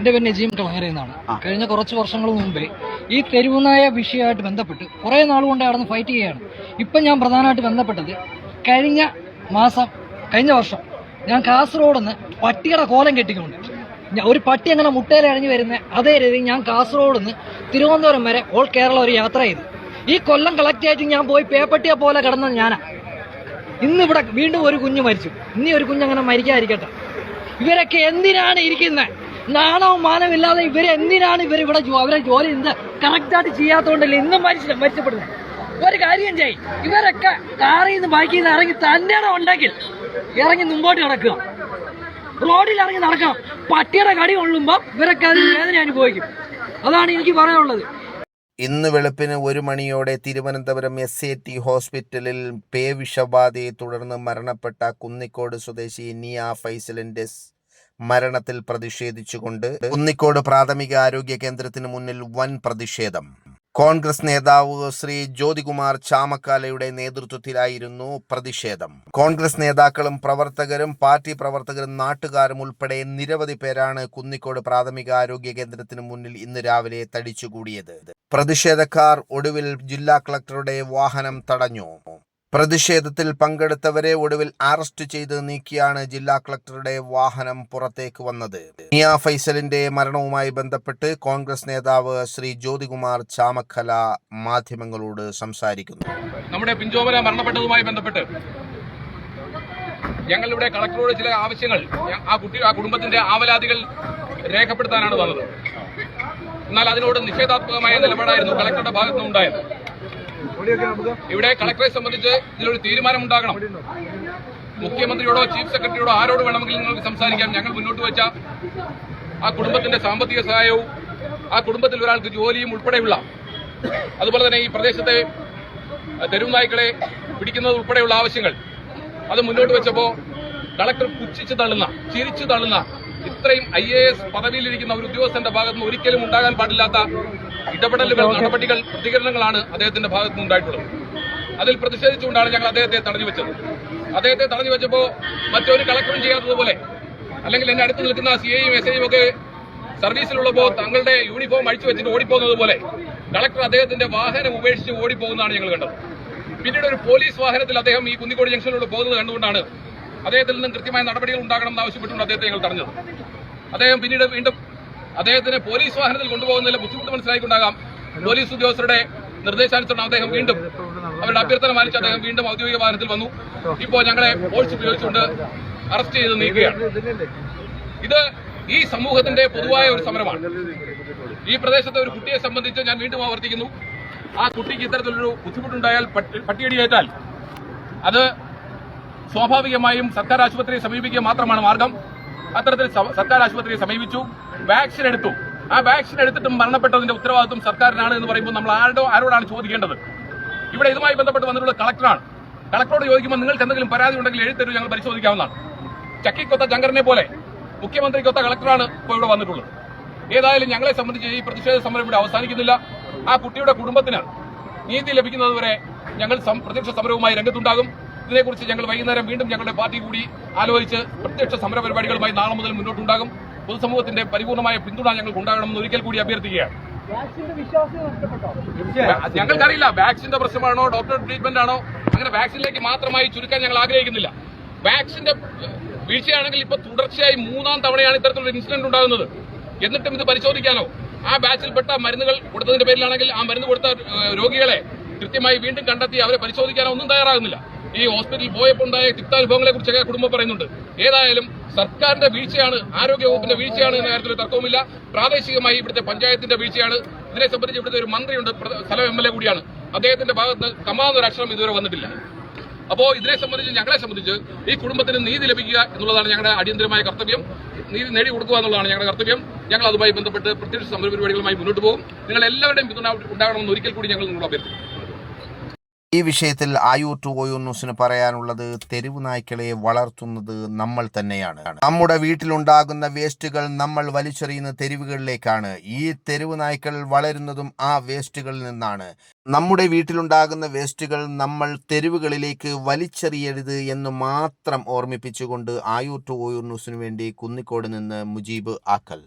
എന്റെ പേര് നജീം കളങ്ങര എന്നാണ് കഴിഞ്ഞ കുറച്ച് വർഷങ്ങൾ മുമ്പേ ഈ തെരുവുനായ വിഷയമായിട്ട് ബന്ധപ്പെട്ട് കുറെ നാളുകൊണ്ട് അവിടെ നിന്ന് ഫൈറ്റ് ചെയ്യുകയാണ്. ഇപ്പം ഞാൻ പ്രധാനമായിട്ട് ബന്ധപ്പെട്ടത് കഴിഞ്ഞ മാസം കഴിഞ്ഞ വർഷം ഞാൻ കാസർഗോഡ് നിന്ന് പട്ടിയുടെ കോലം കെട്ടിക്കൊണ്ട്. ഒരു പട്ടി അങ്ങനെ മുട്ടയിൽ അഴിഞ്ഞു വരുന്ന അതേ രീതി ഞാൻ കാസർഗോഡ് നിന്ന് തിരുവനന്തപുരം വരെ ഓൾ കേരള ഒരു യാത്ര ചെയ്തു. ഈ കൊല്ലം കളക്ട് ആയിട്ട് ഞാൻ പോയി പേപ്പട്ടിയെ പോലെ കിടന്നത് ഞാനാ. ഇന്ന് ഇവിടെ വീണ്ടും ഒരു കുഞ്ഞ് മരിച്ചു. ഇനി ഒരു കുഞ്ഞ് അങ്ങനെ മരിക്കാതിരിക്കട്ടെ. ഇവരൊക്കെ എന്തിനാണ് ഇരിക്കുന്നത് നാണവും മാനമില്ലാതെ ഇവർ എന്തിനാണ് ഇവർ ഇവിടെ അവരെ ജോലി എന്ത് കറക്റ്റായിട്ട് ചെയ്യാത്തതുകൊണ്ടല്ലേ ഇന്നും മരിച്ചു മരിച്ചപ്പെടുന്നത് ഒരു കാര്യം ചെയ് ഇവരൊക്കെ കാറിൽ നിന്ന് ബാക്കിൽ നിന്ന് ഇറങ്ങി തന്നെയാണ് ഉണ്ടെങ്കിൽ ഇറങ്ങി മുമ്പോട്ട് നടക്കുക. റോഡിൽ ഇറങ്ങി നടക്കണം. പട്ടിയുടെ കടി കൊള്ളുമ്പോൾ ഇവരൊക്കെ അതിന് വേദന അനുഭവിക്കും. അതാണ് എനിക്ക് പറയാനുള്ളത്. ഇന്ന് വെളുപ്പിന് ഒരു മണിയോടെ തിരുവനന്തപുരം എസ് എ ടി ഹോസ്പിറ്റലിൽ പേവിഷബാധയെ തുടർന്ന് മരണപ്പെട്ട കുന്നിക്കോട് സ്വദേശി നിയ ഫൈസലിന്റെ സ് മരണത്തിൽ പ്രതിഷേധിച്ചുകൊണ്ട് കുന്നിക്കോട് പ്രാഥമിക ആരോഗ്യ കേന്ദ്രത്തിന് മുന്നിൽ വൻ പ്രതിഷേധം. കോൺഗ്രസ് നേതാവ് ശ്രീ ജ്യോതികുമാർ ചാമക്കാലയുടെ നേതൃത്വത്തിലായിരുന്നു പ്രതിഷേധം. കോൺഗ്രസ് നേതാക്കളും പ്രവർത്തകരും പാർട്ടി പ്രവർത്തകരും നാട്ടുകാരും ഉൾപ്പെടെ നിരവധി പേരാണ് കുന്നിക്കോട് പ്രാഥമിക ആരോഗ്യ കേന്ദ്രത്തിന് മുന്നിൽ ഇന്ന് രാവിലെ തടിച്ചുകൂടിയത്. പ്രതിഷേധക്കാർ ഒടുവിൽ ജില്ലാ കളക്ടറുടെ വാഹനം തടഞ്ഞു. പ്രതിഷേധത്തിൽ പങ്കെടുത്തവരെ ഒടുവിൽ അറസ്റ്റ് ചെയ്ത് നീക്കിയാണ് ജില്ലാ കളക്ടറുടെ വാഹനം പുറത്തേക്ക് വന്നത്. മിയ ഫൈസലിന്റെ മരണവുമായി ബന്ധപ്പെട്ട് കോൺഗ്രസ് നേതാവ് ശ്രീ ജ്യോതികുമാർ ചാമക്കല മാധ്യമങ്ങളോട് സംസാരിക്കുന്നു. നമ്മുടെ പിഞ്ചോമന മരണപ്പെട്ടതുമായി ബന്ധപ്പെട്ട് ഞങ്ങളിവിടെ കളക്ടറോട് ചില ആവശ്യങ്ങൾ ആ കുട്ടി ആ കുടുംബത്തിന്റെ ആവലാതികൾ രേഖപ്പെടുത്താനാണ് വന്നത്. എന്നാൽ അതിനോട് നിഷേധാത്മകമായ നിലപാടായിരുന്നു കളക്ടറുടെ ഭാഗത്തു നിന്നുണ്ടായത് ഇവിടെ കളക്ടറെ സംബന്ധിച്ച് ഇതിലൊരു തീരുമാനമുണ്ടാകണം. മുഖ്യമന്ത്രിയോടോ ചീഫ് സെക്രട്ടറിയോടോ ആരോട് വേണമെങ്കിലും നിങ്ങൾക്ക് സംസാരിക്കാം. ഞങ്ങൾ മുന്നോട്ട് വെച്ച ആ കുടുംബത്തിന്റെ സാമ്പത്തിക സഹായവും ആ കുടുംബത്തിൽ ഒരാൾക്ക് ജോലിയും ഉൾപ്പെടെയുള്ള അതുപോലെ തന്നെ ഈ പ്രദേശത്തെ തെരുവ് നായ്ക്കളെ പിടിക്കുന്നത് ഉൾപ്പെടെയുള്ള ആവശ്യങ്ങൾ അത് മുന്നോട്ട് വെച്ചപ്പോ കളക്ടർ പുച്ഛിച്ച് തള്ളുന്ന ചിരിച്ചു തള്ളുന്ന ഇത്രയും ഐ എ എസ് പദവിയിലിരിക്കുന്ന ഒരു ഉദ്യോഗസ്ഥന്റെ ഭാഗത്തുനിന്ന് ഒരിക്കലും ഉണ്ടാകാൻ പാടില്ലാത്ത ഇടപെടലുകൾ നടപടികൾ പ്രതികരണങ്ങളാണ് അദ്ദേഹത്തിന്റെ ഭാഗത്തു നിന്നുണ്ടായിട്ടുള്ളത് അതിൽ പ്രതിഷേധിച്ചുകൊണ്ടാണ് ഞങ്ങൾ അദ്ദേഹത്തെ തടഞ്ഞു വെച്ചത്. അദ്ദേഹത്തെ തടഞ്ഞു വെച്ചപ്പോൾ മറ്റൊരു കളക്ടറും ചെയ്യാത്തതുപോലെ അല്ലെങ്കിൽ എന്റെ അടുത്ത് നിൽക്കുന്ന സി ഐയും എസ് ഐയും ഒക്കെ സർവീസിലുള്ളപ്പോ തങ്ങളുടെ യൂണിഫോം അഴിച്ചു വെച്ചിട്ട് ഓടിപ്പോകുന്നതുപോലെ കളക്ടർ അദ്ദേഹത്തിന്റെ വാഹനം ഉപേക്ഷിച്ച് ഓടിപ്പോകുന്നതാണ് ഞങ്ങൾ കണ്ടത്. പിന്നീട് ഒരു പോലീസ് വാഹനത്തിൽ അദ്ദേഹം ഈ കുന്നിക്കോട് ജംഗ്ഷനിലൂടെ പോകുന്നത് കണ്ടുകൊണ്ടാണ് അദ്ദേഹത്തിൽ നിന്നും കൃത്യമായ നടപടികൾ ഉണ്ടാകണം എന്ന് ആവശ്യപ്പെട്ടുകൊണ്ട് അദ്ദേഹത്തെ ഞങ്ങൾ തടഞ്ഞത്. അദ്ദേഹം പിന്നീട് വീണ്ടും അദ്ദേഹത്തിന് പോലീസ് വാഹനത്തിൽ കൊണ്ടുപോകുന്നതിൽ ബുദ്ധിമുട്ട് മനസ്സിലായിക്കൊണ്ടാകാം പോലീസ് ഉദ്യോഗസ്ഥരുടെ നിർദ്ദേശാനുസരണം അദ്ദേഹം വീണ്ടും അവരുടെ അഭ്യർത്ഥന മാനിച്ച് അദ്ദേഹം വീണ്ടും ഔദ്യോഗിക വാഹനത്തിൽ വന്നു. ഇപ്പോൾ ഞങ്ങളെ ഫോഴ്സ് ഉപയോഗിച്ചുകൊണ്ട് അറസ്റ്റ് ചെയ്ത് നീക്കുകയാണ്. ഇത് ഈ സമൂഹത്തിന്റെ പൊതുവായ ഒരു സമരമാണ്. ഈ പ്രദേശത്തെ ഒരു കുട്ടിയെ സംബന്ധിച്ച് ഞാൻ വീണ്ടും ആവർത്തിക്കുന്നു. ആ കുട്ടിക്ക് ഇത്തരത്തിലൊരു ബുദ്ധിമുട്ടുണ്ടായാൽ പട്ടി- പട്ടിയടിയേറ്റാൽ അത് സ്വാഭാവികമായും സർക്കാർ ആശുപത്രിയെ സമീപിക്കുക മാത്രമാണ് മാർഗം. അത്തരത്തിൽ സർക്കാർ ആശുപത്രിയെ സമീപിച്ചു. വാക്സിൻ എടുത്തു. ആ വാക്സിൻ എടുത്തിട്ടും മരണപ്പെട്ടതിന്റെ ഉത്തരവാദിത്വം സർക്കാരിനാണ് എന്ന് പറയുമ്പോൾ നമ്മൾ ആരുടെ ആരോടാണ് ചോദിക്കേണ്ടത്? ഇവിടെ ഇതുമായി ബന്ധപ്പെട്ട് വന്നിട്ടുള്ള കളക്ടറാണ്. കളക്ടറോട് ചോദിക്കുമ്പോൾ നിങ്ങൾക്ക് എന്തെങ്കിലും പരാതി ഉണ്ടെങ്കിൽ എഴുത്തരൂ ഞങ്ങൾ പരിശോധിക്കാവുന്നതാണ്. ചക്കിക്കൊത്ത ജങ്കറിനെ പോലെ മുഖ്യമന്ത്രിക്കൊത്ത കളക്ടറാണ് ഇപ്പോൾ ഇവിടെ വന്നിട്ടുള്ളത്. ഏതായാലും ഞങ്ങളെ സംബന്ധിച്ച് ഈ പ്രതിഷേധ സമരം ഇവിടെ അവസാനിക്കുന്നില്ല. ആ കുട്ടിയുടെ കുടുംബത്തിന് നീതി ലഭിക്കുന്നതുവരെ ഞങ്ങൾ പ്രതിപക്ഷ സമരവുമായി രംഗത്തുണ്ടാകും. ഇതിനെക്കുറിച്ച് ഞങ്ങൾ വൈകുന്നേരം വീണ്ടും ഞങ്ങളുടെ പാർട്ടി കൂടി ആലോചിച്ച് പ്രത്യക്ഷ സമര പരിപാടികളുമായി നാളെ മുതൽ മുന്നോട്ടുണ്ടാകും. പൊതുസമൂഹത്തിന്റെ പരിപൂർണമായ പിന്തുണ ഞങ്ങൾക്ക് ഉണ്ടാകണമെന്ന് ഒരിക്കൽ കൂടി അഭ്യർത്ഥിക്കുകയാണ്. ഞങ്ങൾക്കറിയില്ല വാക്സിന്റെ പ്രശ്നമാണോ ഡോക്ടർ ട്രീറ്റ്മെന്റ് ആണോ അങ്ങനെ വാക്സിനിലേക്ക് മാത്രമായി ചുരുക്കാൻ ഞങ്ങൾ ആഗ്രഹിക്കുന്നില്ല. വാക്സിന്റെ വീഴ്ചയാണെങ്കിൽ ഇപ്പൊ തുടർച്ചയായി മൂന്നാം തവണയാണ് ഇത്തരത്തിലുള്ള ഇൻസിഡന്റ് ഉണ്ടാകുന്നത്. എന്നിട്ടും ഇത് പരിശോധിക്കാനോ? ആ ബാച്ചിൽപ്പെട്ട മരുന്നുകൾ കൊടുത്തതിന്റെ പേരിലാണെങ്കിൽ ആ മരുന്ന് കൊടുത്ത രോഗികളെ കൃത്യമായി വീണ്ടും കണ്ടെത്തി അവരെ പരിശോധിക്കാനോ ഒന്നും തയ്യാറാകുന്നില്ല. ഈ ഹോസ്പിറ്റലിൽ പോയപ്പോൾ ഉണ്ടായ തിക്താനുഭവങ്ങളെ കുറിച്ചൊക്കെ കുടുംബം പറയുന്നുണ്ട്. ഏതായാലും സർക്കാരിന്റെ വീഴ്ചയാണ് ആരോഗ്യ വകുപ്പിന്റെ വീഴ്ചയാണ് എന്ന കാര്യത്തിൽ തർക്കവുമില്ല. പ്രാദേശികമായി ഇവിടുത്തെ പഞ്ചായത്തിന്റെ വീഴ്ചയാണ്. ഇതിനെ സംബന്ധിച്ച് ഇവിടുത്തെ ഒരു മന്ത്രിയുണ്ട് സ്ഥലം എം എൽ എ കൂടിയാണ്. അദ്ദേഹത്തിന്റെ ഭാഗത്ത് കമാന്നൊരു അക്ഷരം ഇതുവരെ വന്നിട്ടില്ല. അപ്പോ ഇതിനെ സംബന്ധിച്ച് ഞങ്ങളെ സംബന്ധിച്ച് ഈ കുടുംബത്തിന് നീതി ലഭിക്കുക എന്നുള്ളതാണ് ഞങ്ങളുടെ അടിയന്തരമായ കർത്തവ്യം. നീതി നേടി കൊടുക്കുക എന്നുള്ളതാണ് ഞങ്ങളുടെ കർത്തവ്യം. ഞങ്ങൾ അതുമായി ബന്ധപ്പെട്ട് പ്രത്യക്ഷ സമര പരിപാടികളുമായി മുന്നോട്ട് പോകും. നിങ്ങൾ എല്ലാവരുടെയും പിന്തുണ ഉണ്ടാകണമെന്ന് ഒരിക്കൽ കൂടി ഞങ്ങൾ നിങ്ങളോട് അഭ്യർത്ഥിക്കും ഈ വിഷയത്തിൽ ആയൂർ ടു ന്യൂസിന് പറയാനുള്ളത് തെരുവ് നായ്ക്കളെ വളർത്തുന്നത് നമ്മൾ തന്നെയാണ്. നമ്മുടെ വീട്ടിലുണ്ടാകുന്ന വേസ്റ്റുകൾ നമ്മൾ വലിച്ചെറിയുന്ന തെരുവുകളിലേക്കാണ്. ഈ തെരുവ് നായ്ക്കൾ വളരുന്നതും ആ വേസ്റ്റുകളിൽ നിന്നാണ്. നമ്മുടെ വീട്ടിലുണ്ടാകുന്ന വേസ്റ്റുകൾ നമ്മൾ തെരുവുകളിലേക്ക് വലിച്ചെറിയരുത് എന്ന് മാത്രം ഓർമ്മിപ്പിച്ചുകൊണ്ട് ആയൂർ ടു ന്യൂസിനു വേണ്ടി കുന്നിക്കോട് നിന്ന് മുജീബ് ആക്കൽ.